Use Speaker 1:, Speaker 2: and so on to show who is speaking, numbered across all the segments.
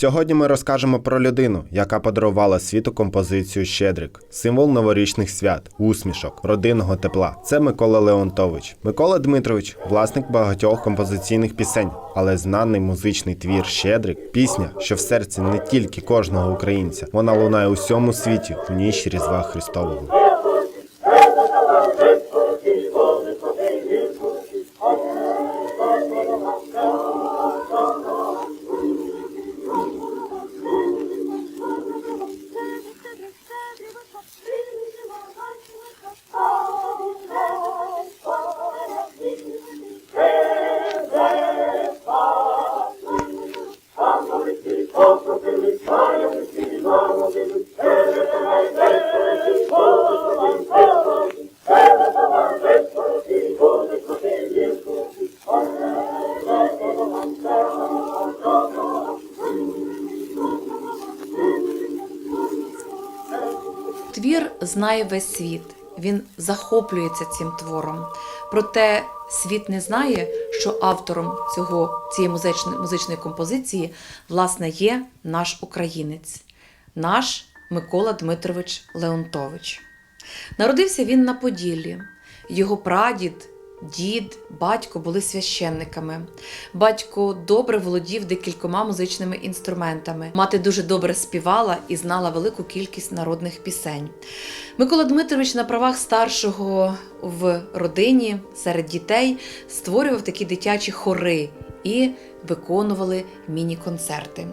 Speaker 1: Сьогодні ми розкажемо про людину, яка подарувала світу композицію Щедрик, символ новорічних свят, усмішок, родинного тепла. Це Микола Леонтович. Микола Дмитрович, власник багатьох композиційних пісень, але знаний музичний твір Щедрик пісня, що в серці не тільки кожного українця. Вона лунає у всьому світі в ніч Різдва Христового.
Speaker 2: Знає весь світ. Він захоплюється цим твором. Проте світ не знає, що автором цього цієї музичної, музичної композиції власне є наш українець, наш Микола Дмитрович Леонтович. Народився він на Поділлі. Його прадід, дід, батько були священниками. Батько добре володів декількома музичними інструментами. Мати дуже добре співала і знала велику кількість народних пісень. Микола Дмитрович на правах старшого в родині серед дітей створював такі дитячі хори і виконували міні-концерти.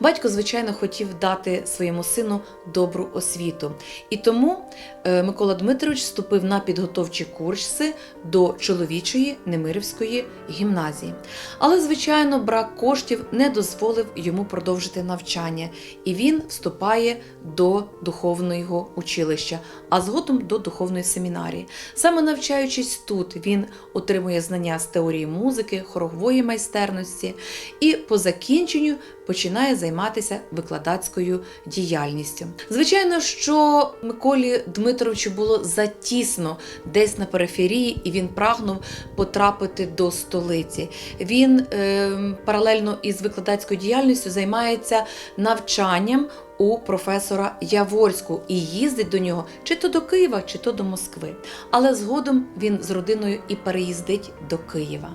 Speaker 2: Батько, звичайно, хотів дати своєму сину добру освіту. І тому е, Микола Дмитрович вступив на підготовчі курси до чоловічої Немирівської гімназії. Але, звичайно, брак коштів не дозволив йому продовжити навчання, і він вступає до духовного училища, а згодом до духовної семінарії. Саме навчаючись тут, він отримує знання з теорії музики, хорової майстерності і по закінченню починає займатися викладацькою діяльністю. Звичайно, що Миколі Дмитровичу було затісно десь на периферії, і він прагнув потрапити до столиці. Він е, паралельно із викладацькою діяльністю займається навчанням у професора Яворську і їздить до нього чи то до Києва, чи то до Москви. Але згодом він з родиною і переїздить до Києва.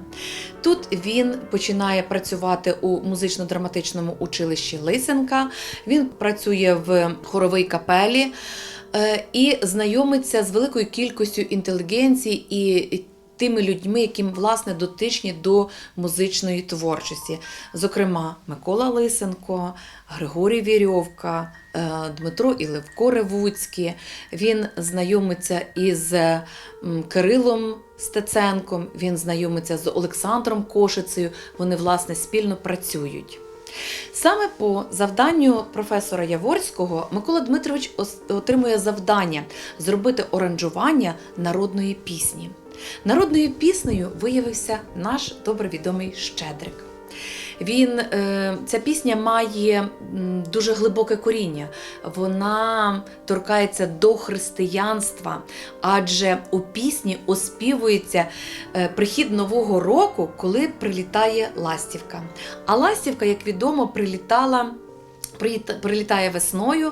Speaker 2: Тут він починає працювати у музично-драматичному училищі Лисенка. Він працює в хоровій капелі е, і знайомиться з великою кількістю інтелігенції і. Тими людьми, яким власне дотичні до музичної творчості, зокрема Микола Лисенко, Григорій Вірьовка, е, Дмитро і Левко Ревуцькі. Він знайомиться із Кирилом Стеценком, він знайомиться з Олександром Кошицею. Вони власне спільно працюють. Саме по завданню професора Яворського Микола Дмитрович отримує завдання зробити оранжування народної пісні. Народною піснею виявився наш добре відомий Щедрик. Він, е, ця пісня має дуже глибоке коріння. Вона торкається до християнства, адже у пісні оспівується е, прихід нового року, коли прилітає ластівка. А ластівка, як відомо, прилітала. Прилітає весною,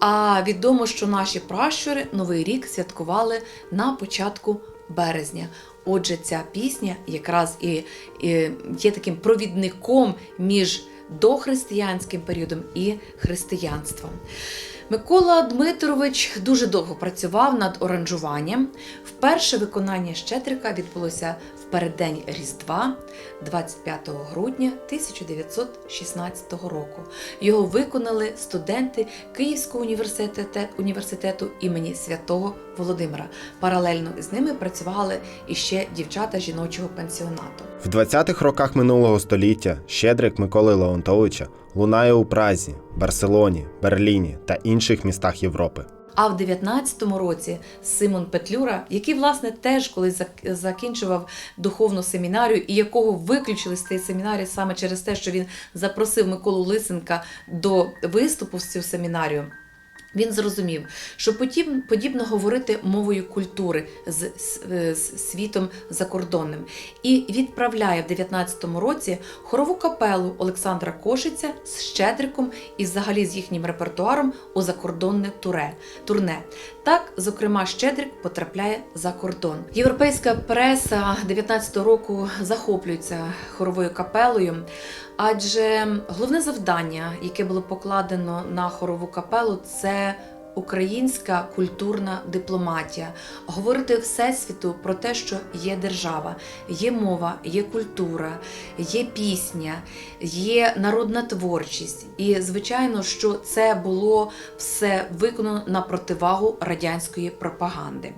Speaker 2: а відомо, що наші пращури Новий рік святкували на початку березня. Отже, ця пісня якраз і, і є таким провідником між дохристиянським періодом і християнством. Микола Дмитрович дуже довго працював над оранжуванням. Вперше виконання Щедрика відбулося в переддень Різдва 25 грудня 1916 року. Його виконали студенти Київського університету, університету імені святого Володимира. Паралельно з ними працювали іще дівчата жіночого пансіонату.
Speaker 1: В 20-х роках минулого століття Щедрик Миколи Леонтовича лунає у Празі, Барселоні, Берліні та інших містах Європи.
Speaker 2: А в 19-му році Симон Петлюра, який власне теж колись зак- закінчував духовну семінарію, і якого виключили з цієї семінарії саме через те, що він запросив Миколу Лисенка до виступу з цю семінарію. Він зрозумів, що потім подібно говорити мовою культури з, с- е, з світом закордонним, і відправляє в 19-му році хорову капелу Олександра Кошиця з Щедриком і взагалі з їхнім репертуаром у закордонне туре, турне. Так, зокрема, Щедрик потрапляє за кордон. Європейська преса 19-го року захоплюється хоровою капелою, адже головне завдання, яке було покладено на хорову капелу, це українська культурна дипломатія, говорити всесвіту про те, що є держава, є мова, є культура, є пісня, є народна творчість. І звичайно, що це було все виконано на противагу радянської пропаганди.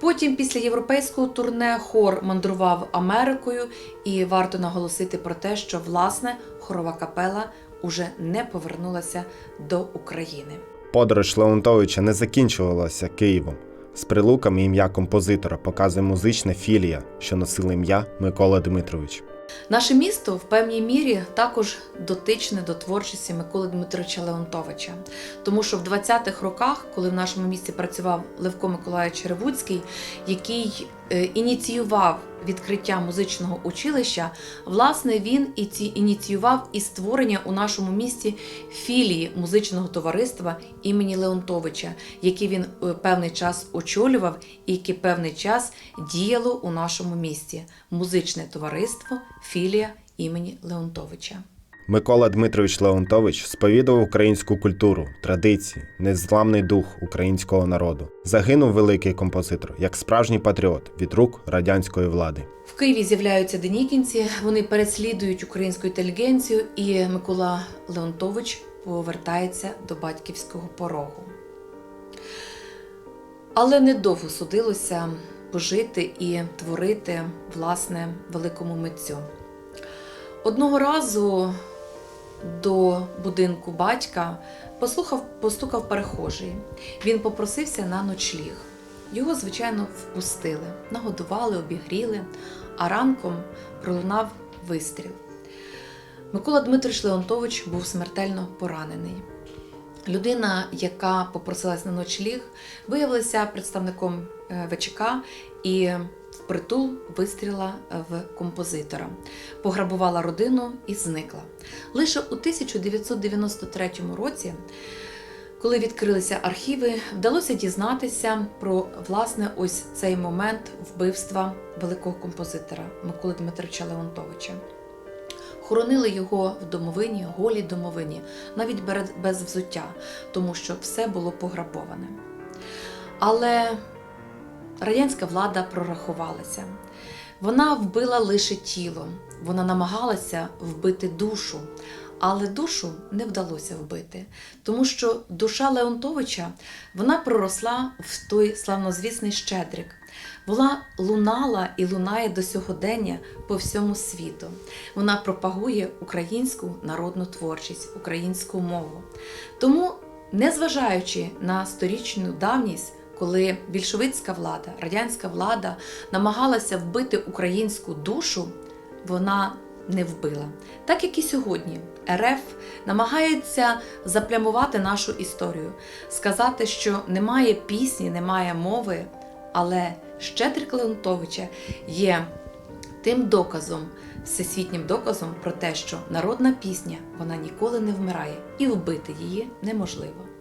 Speaker 2: Потім, після європейського турне, хор мандрував Америкою, і варто наголосити про те, що власне хорова капела уже не повернулася до України.
Speaker 1: Подорож Леонтовича не закінчувалася Києвом. З прилуками ім'я композитора показує музична філія, що носила ім'я Микола Дмитрович.
Speaker 2: Наше місто в певній мірі також дотичне до творчості Миколи Дмитровича Леонтовича, тому що в 20-х роках, коли в нашому місті працював Левко Миколаївич Ревуцький, який ініціював відкриття музичного училища, власне, він і ці ініціював і створення у нашому місті філії музичного товариства імені Леонтовича, який він е, певний час очолював і яке певний час діяло у нашому місті. Музичне товариство філія імені Леонтовича.
Speaker 1: Микола Дмитрович Леонтович сповідував українську культуру, традиції, незламний дух українського народу. Загинув великий композитор як справжній патріот від рук радянської влади.
Speaker 2: В Києві з'являються денікінці, вони переслідують українську інтелігенцію, і Микола Леонтович повертається до батьківського порогу. Але недовго судилося пожити і творити власне великому митцю. Одного разу до будинку батька послухав, постукав перехожий. Він попросився на ночліг. Його, звичайно, впустили, нагодували, обігріли, а ранком пролунав вистріл. Микола Дмитрович Леонтович був смертельно поранений. Людина, яка попросилась на ночліг, виявилася представником е, ВЧК і впритул вистріла в композитора, пограбувала родину і зникла. Лише у 1993 році, коли відкрилися архіви, вдалося дізнатися про власне ось цей момент вбивства великого композитора Миколи Дмитровича Леонтовича. Хоронили його в домовині, голій домовині, навіть без взуття, тому що все було пограбоване. Але радянська влада прорахувалася. Вона вбила лише тіло, вона намагалася вбити душу, але душу не вдалося вбити, тому що душа Леонтовича вона проросла в той славнозвісний Щедрик. Вона лунала і лунає до сьогодення по всьому світу. Вона пропагує українську народну творчість, українську мову. Тому, незважаючи на сторічну давність, коли більшовицька влада, радянська влада намагалася вбити українську душу, вона не вбила. Так як і сьогодні РФ намагається заплямувати нашу історію, сказати, що немає пісні, немає мови, але Щедрик Леонтовича є тим доказом, всесвітнім доказом про те, що народна пісня вона ніколи не вмирає, і вбити її неможливо.